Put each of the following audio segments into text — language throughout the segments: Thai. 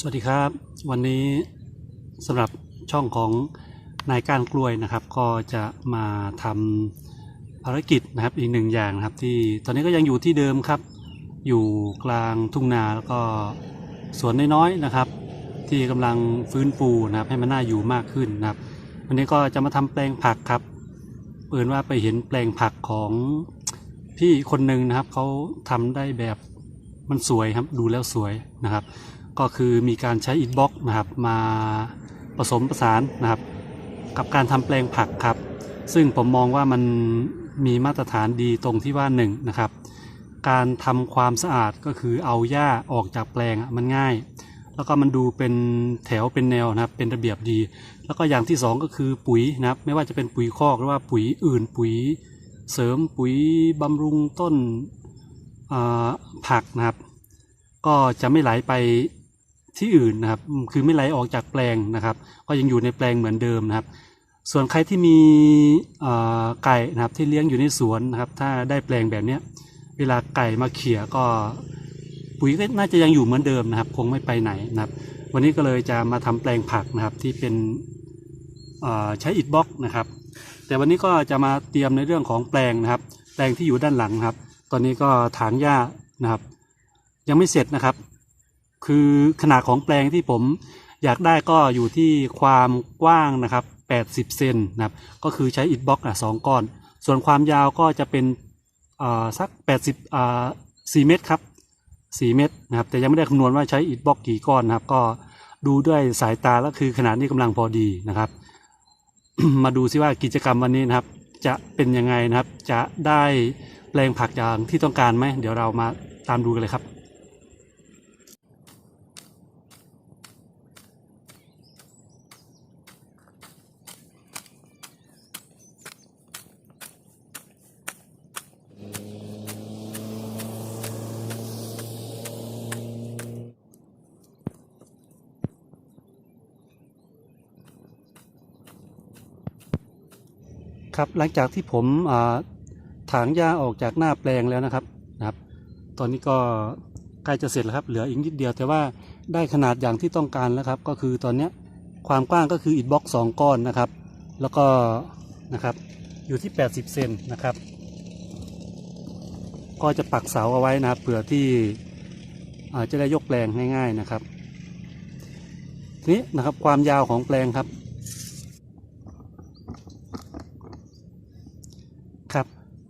สวัสดีครับ วันนี้สำหรับช่องของนายก้านกล้วยนะครับ ก็จะมาทำภารกิจนะครับอีกหนึ่งอย่างนะครับ ที่ตอนนี้ก็ยังอยู่ที่เดิมครับ อยู่กลางทุ่งนาแล้วก็สวนน้อยๆนะครับ ที่กำลังฟื้นฟูนะครับ ให้มันน่าอยู่มากขึ้นนะครับ วันนี้ก็จะมาทำแปลงผักครับเปิดว่าไปเห็นแปลงผักของพี่คนหนึ่งนะครับเขาทำได้แบบมันสวยครับ ดูแล้วสวยนะครับ ก็คือมีการใช้อิฐบล็อกนะครับมาผสมผสานนะครับ กับการทำแปลงผักครับ ซึ่งผมมองว่ามันมีมาตรฐานดีตรงที่ว่าหนึ่งนะครับ การทำความสะอาดก็คือเอาหญ้าออกจากแปลงมันง่าย แล้วก็มันดูเป็นแถวเป็นแนวนะครับ เป็นระเบียบดี แล้วก็อย่างที่สองก็คือปุ๋ยนะครับ ไม่ว่าจะเป็นปุ๋ยคอกหรือว่าปุ๋ยอื่น ปุ๋ยเสริมปุ๋ยบำรุงต้นผักนะครับ ก็จะไม่ไหลไป ที่อื่นนะครับ คือไม่ไหลออกจากแปลงนะครับ ก็ยังอยู่ในแปลงเหมือนเดิมนะครับ ส่วนใครที่มีไก่นะครับที่เลี้ยงอยู่ในสวนนะครับ ถ้าได้แปลงแบบนี้เวลาไก่มาเขี่ยก็ปุ๋ยก็น่าจะยังอยู่เหมือนเดิมนะครับ คงไม่ไปไหนนะครับ วันนี้ก็เลยจะมาทำแปลงผักนะครับที่เป็นใช้อิฐบล็อกนะครับ แต่วันนี้ก็จะมาเตรียมในเรื่องของแปลงนะครับ แปลงที่อยู่ด้านหลังครับ ตอนนี้ก็ถางหญ้านะครับ ยังไม่เสร็จนะครับ คือขนาดของแปลงที่ผมอยากได้ก็อยู่ที่ความกว้างนะครับ 80 เซนนะครับ ก็คือใช้อิฐบล็อกอะสองก้อน ส่วนความยาวก็จะเป็นอ่าสัก 80อ่า4เมตรครับ 4 เมตรนะครับ แต่ยังไม่ได้คำนวณว่าใช้อิฐบล็อกกี่ก้อนนะครับ ก็ดูด้วยสายตาแล้วคือขนาดนี้กำลังพอดีนะครับ มาดูซิว่ากิจกรรมวันนี้นะครับ จะเป็นยังไงนะครับ จะได้แปลงผักอย่างที่ต้องการไหม เดี๋ยวเรามาตามดูกันเลยครับ ครับหลังจากที่ผมถางหญ้าออกจากหน้าแปลงแล้วนะครับนะครับ ตอนนี้ก็ใกล้จะเสร็จแล้วครับ เหลืออีกนิดเดียวแต่ว่าได้ขนาดอย่างที่ต้องการแล้วครับ ก็คือตอนนี้ความกว้างก็คืออิฐบล็อกสองก้อนนะครับ แล้วก็นะครับอยู่ที่ 80 เซนนะครับ ก็จะปักเสาเอาไว้นะครับเผื่อที่อาจะได้ยกแปลงง่ายๆนะครับทีนี้นะครับความยาวของแปลงครับ ครับ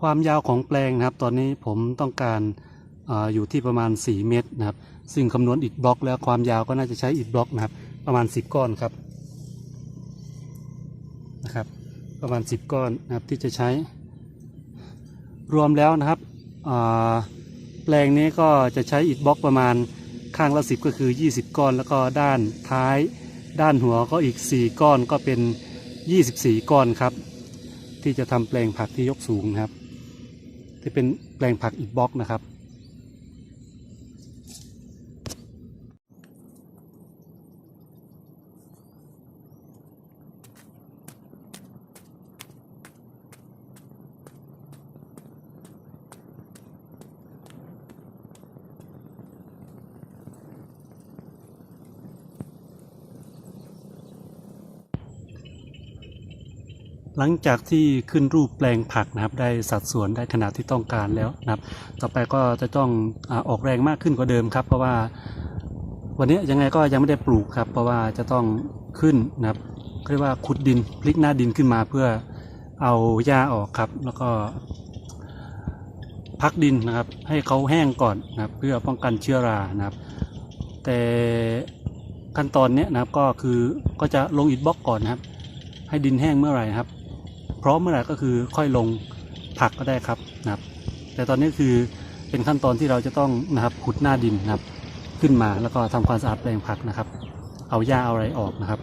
ความยาวของแปลงนะครับ ตอนนี้ผมต้องการอาอยู่ที่ประมาณ 4 เมตรนะครับ ซึ่งคำนวณอิฐบล็อก แล้วความยาวก็น่าจะใช้อิฐบล็อกนะครับ ประมาณ 10 ก้อนครับนะครับ ประมาณ 10 ก้อนนะครับที่จะใช้ รวมแล้วนะครับแปลงนี้ก็จะใช้อิฐบล็อกประมาณข้างละ 10 ก็คือ 20 ก้อน แล้วก็ด้านท้าย ด้านหัวก็อีก 4 ก้อนก็เป็น 24 ก้อนครับ ที่จะทำแปลงผักที่ยกสูงนะครับ ที่เป็นแปลงผักอิฐบล็อกนะครับ หลังจากที่ขึ้นรูปแปลงผักนะครับได้สัดส่วนได้ขนาดที่ต้องการแล้วนะครับ ต่อไปก็จะต้องอออกแรงมากขึ้นกว่าเดิมครับ เพราะว่าวันนี้ยังไงก็ยังไม่ได้ปลูกครับ เพราะว่าจะต้องขึ้นนะครับเรียกว่าขุดดินพลิกหน้าดินขึ้นมาเพื่อเอาหญ้าออกครับ แล้วก็ พักดินนะครับ ให้เขาแห้งก่อนนะครับ เพื่อป้องกันเชื้อรานะครับ แต่ขั้นตอนนี้นะครับก็คือก็จะลงอิฐบล็อกก่อนนะครับ ให้ดินแห้งเมื่อไหร่ครับ พร้อมเมื่อไหร่ก็คือค่อยลงผักก็ได้ครับนะครับ แต่ตอนนี้คือเป็นขั้นตอนที่เราจะต้องนะครับขุดหน้าดินนะครับ ขึ้นมาแล้วก็ทำความสะอาดแปลงผักนะครับ เอาหญ้าเอาอะไรออกนะครับ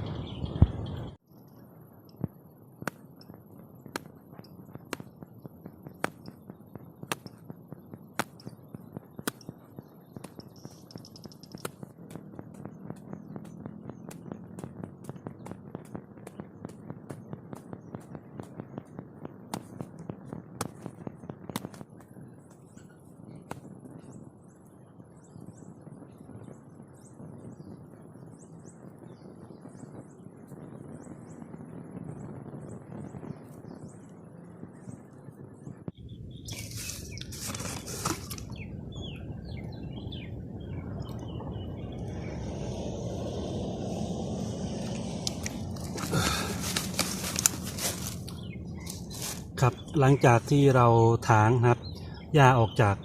ค หลังจากที่เราถางนะครับหญ้าออกจาก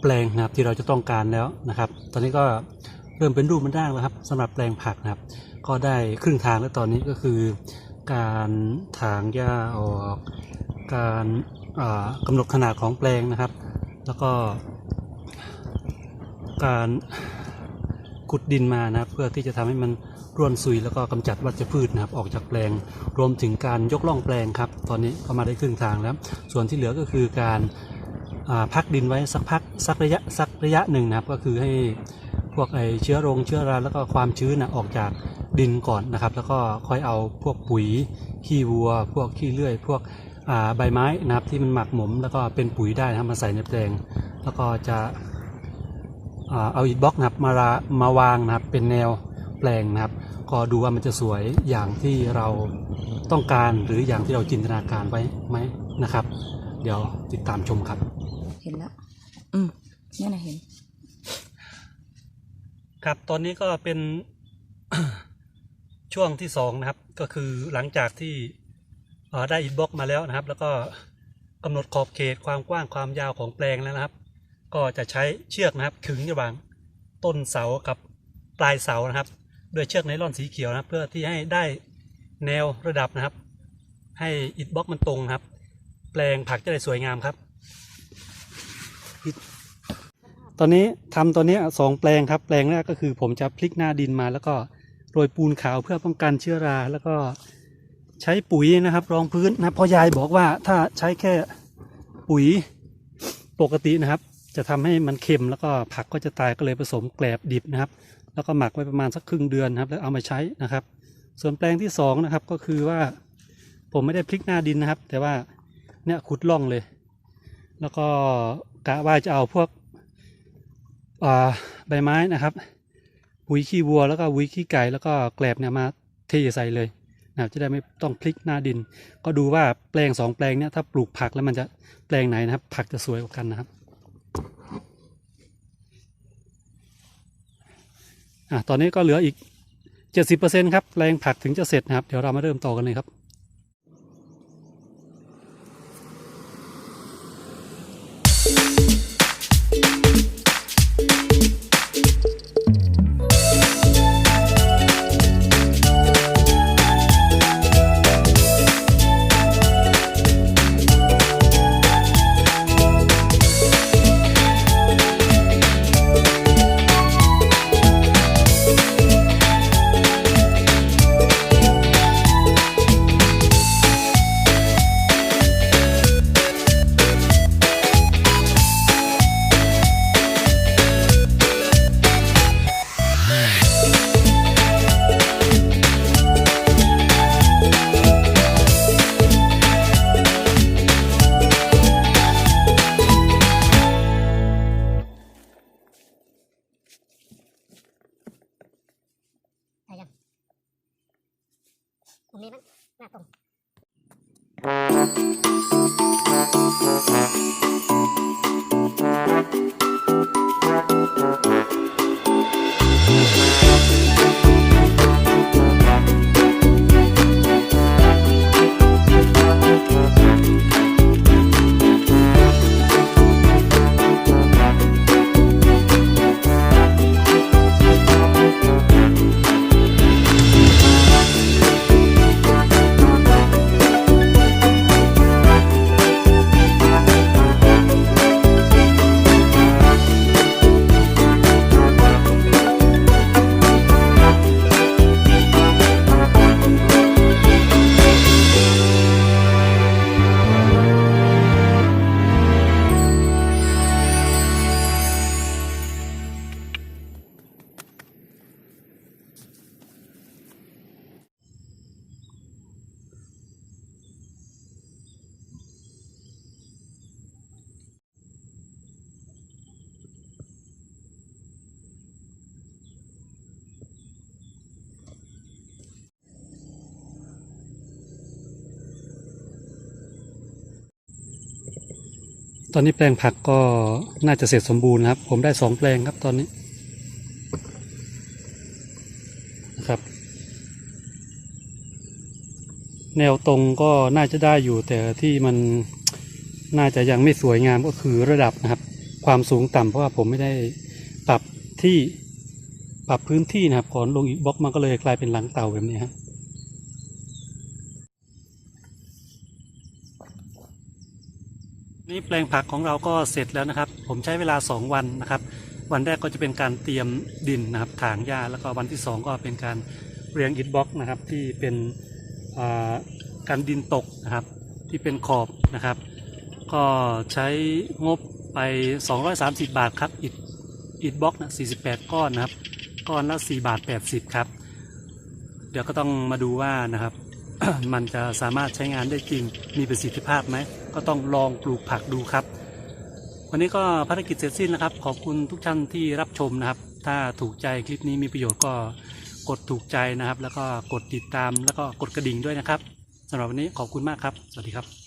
แปลงนะครับที่เราจะต้องการแล้วนะครับ ตอนนี้ก็เริ่มเป็นรูปเป็นร่างแล้วครับสำหรับแปลงผักนะครับ ก็ได้ครึ่งทางแล้วตอนนี้ก็คือ การถางหญ้าออก การอ่ากำหนดขนาดของแปลงนะครับ แล้วก็ การขุดดินมานะครับเพื่อที่จะทำให้มัน ร่วนซุยแล้วก็กำจัดวัชพืชนะครับออกจากแปลง รวมถึงการยกล่องแปลงครับ ตอนนี้ก็มาได้ครึ่งทางแล้ว ส่วนที่เหลือก็คือการพักดินไว้สักพักสักระยะสักระยะหนึ่งนะครับ ก็คือให้พวกไอเชื้อโรงเชื้อราแล้วก็ความชื้นนะออกจากดินก่อนนะครับ แล้วก็ค่อยเอาพวกปุ๋ยขี้วัว พวกขี้เลื่อย พวกใบไม้นะครับที่มันหมักหมม แล้วก็เป็นปุ๋ยได้นะครับมาใส่ในแปลง แล้วก็จะเอาอิฐบล็อกนะครับมารามาวางนะครับเป็นแนวแปลงนะครับ ก็ดูว่ามันจะสวยอย่างที่เราต้องการหรืออย่างที่เราจินตนาการไว้ไหมนะครับ เดี๋ยวติดตามชมครับ เห็นแล้ว อืมนี่นะเห็น ครับตอนนี้ก็เป็นช่วงที่สองนะครับ ก็คือหลังจากที่เอ่อได้อิฐบล็อกมาแล้วนะครับ แล้วก็กำหนดขอบเขตความกว้างความยาวของแปลงแล้วนะครับ ก็จะใช้เชือกนะครับขึงระหว่างต้นเสากับปลายเสานะครับ ด้วยเชือกไนล่อนสีเขียวนะครับ เพื่อที่ให้ได้แนวระดับนะครับ ให้อิฐบล็อกมันตรงครับ แปลงผักจะได้สวยงามครับ ตอนนี้ทำตัวนี้สองแปลงครับ แปลงแรกก็คือผมจะพลิกหน้าดินมา แล้วก็โรยปูนขาวเพื่อป้องกันเชื้อรา แล้วก็ใช้ปุ๋ยนะครับ รองพื้นนะเพราะยายบอกว่าถ้าใช้แค่ปุ๋ยปกตินะครับ จะทำให้มันเค็มแล้วก็ผักก็จะตายก็เลยผสมแกลบดิบนะครับ แล้วก็หมักไว้ประมาณสักครึ่งเดือนนะครับ แล้วเอามาใช้นะครับ ส่วนแปลงที่สองนะครับก็คือว่าผมไม่ได้พลิกหน้าดินนะครับ แต่ว่าเนี่ยขุดร่องเลย แล้วก็กะว่าจะเอาพวกใบไม้นะครับปุ๋ยขี้วัวแล้วก็ปุ๋ยขี้ไก่แล้วก็แกลบเนี่ยมาเทใส่เลยนะครับจะได้ไม่ต้องพลิกหน้าดิน ก็ดูว่าแปลงสองแปลงเนี่ยถ้าปลูกผักแล้วมันจะแปลงไหนนะครับ ผักจะสวยกว่ากันนะครับ อะตอนนี้ก็เหลืออีก 70%ครับแรงผักถึงจะเสร็จนะครับ เดี๋ยวเรามาเริ่มต่อกันเลยครับ ตรงนี้ ตอนนี้แปลงผักก็น่าจะเสร็จสมบูรณ์ครับ ผมได้สองแปลงครับตอนนี้นะครับ แนวตรงก็น่าจะได้อยู่แต่ที่มันน่าจะยังไม่สวยงามก็คือระดับนะครับ ความสูงต่ำเพราะว่าผมไม่ได้ปรับที่ปรับพื้นที่นะครับก่อนลงอีกบล็อกมันก็เลยกลายเป็นหลังเต่าแบบนี้ครับ นี่แปลงผักของเราก็เสร็จแล้วนะครับ ผมใช้เวลา 2 วันนะครับ วันแรกก็จะเป็นการเตรียมดินนะครับถางหญ้าแล้วก็วันที่ 2 ก็เป็นการเรียงอิฐบล็อกนะครับที่เป็นการดินตกนะครับที่เป็นขอบนะครับ ก็ใช้งบไป 230 บาทครับอิฐอิฐบล็อกนะ48 ก้อนนะครับ ก้อนละ 4 บาท 80 ครับ เดี๋ยวก็ต้องมาดูว่านะครับ มันจะสามารถใช้งานได้จริงมีประสิทธิภาพไหม ก็ต้องลองปลูกผักดูครับ วันนี้ก็ภารกิจเสร็จสิ้นนะครับ ขอบคุณทุกท่านที่รับชมนะครับ ถ้าถูกใจคลิปนี้มีประโยชน์ก็กดถูกใจนะครับ แล้วก็กดติดตามแล้วก็กดกระดิ่งด้วยนะครับสำหรับวันนี้ขอบคุณมากครับ สวัสดีครับ